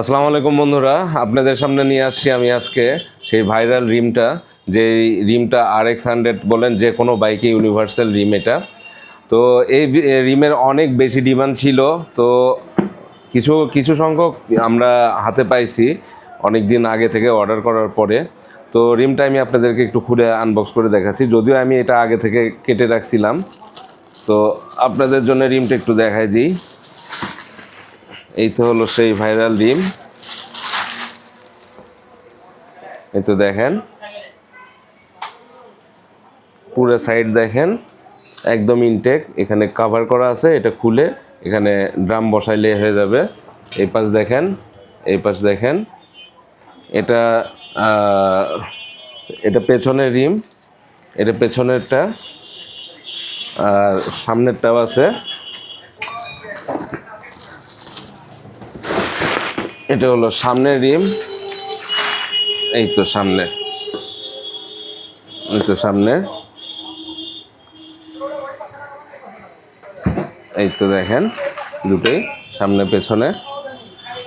আসসালামু আলাইকুম বন্ধুরা, আপনাদের সামনে নিয়ে আসছি আমি আজকে সেই ভাইরাল রিমটা যে রিমটা আর এক্স হান্ড্রেড বলেন যে কোনো বাইকে ইউনিভার্সাল রিম এটা। তো এই রিমের অনেক বেশি ডিমান্ড ছিল, তো কিছু কিছু সংখ্যক আমরা হাতে পাইছি অনেক দিন আগে থেকে অর্ডার করার পরে। তো রিমটা আমি আপনাদেরকে একটু খুলে আনবক্স করে দেখাচ্ছি, যদিও আমি এটা আগে থেকে কেটে রাখছিলাম। তো আপনাদের জন্য রিমটা একটু দেখাই দিই। এই তো হলো সেই ভাইরাল ডিম। এই তো দেখেন। পুরো সাইড দেখেন, একদম ইনটেক এখানে কাভার করা আছে, এটা খুলে এখানে ড্রাম বসাইলে হয়ে যাবে। এই পাশ দেখেন, এই পাশ দেখেন। এটা এটা পেছনের রিম, এটা পেছনেরটা, আর সামনেরটাও আছে। এটা হলো সামনের রিম। এই তো সামনে। এই তো সামনে। এই তো দেখেন দুটোই, সামনে, পেছনে।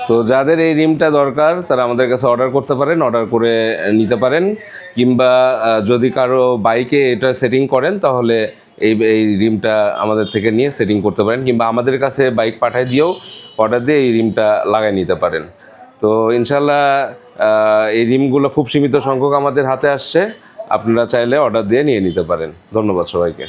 তো যাদের এই রিমটা দরকার, তারা আমাদের কাছে অর্ডার করতে পারেন অর্ডার করে নিতে পারেন। কিংবা যদি কারও বাইকে এটা সেটিং করেন, তাহলে এই এই রিমটা আমাদের থেকে নিয়ে সেটিং করতে পারেন। কিংবা আমাদের কাছে বাইক পাঠায় দিয়েও অর্ডার দিয়ে এই রিমটা লাগাই নিতে পারেন। তো ইনশাল্লাহ এই রিমগুলো খুব সীমিত সংখ্যক আমাদের হাতে আসছে। আপনারা চাইলে অর্ডার দিয়ে নিয়ে নিতে পারেন। ধন্যবাদ সবাইকে।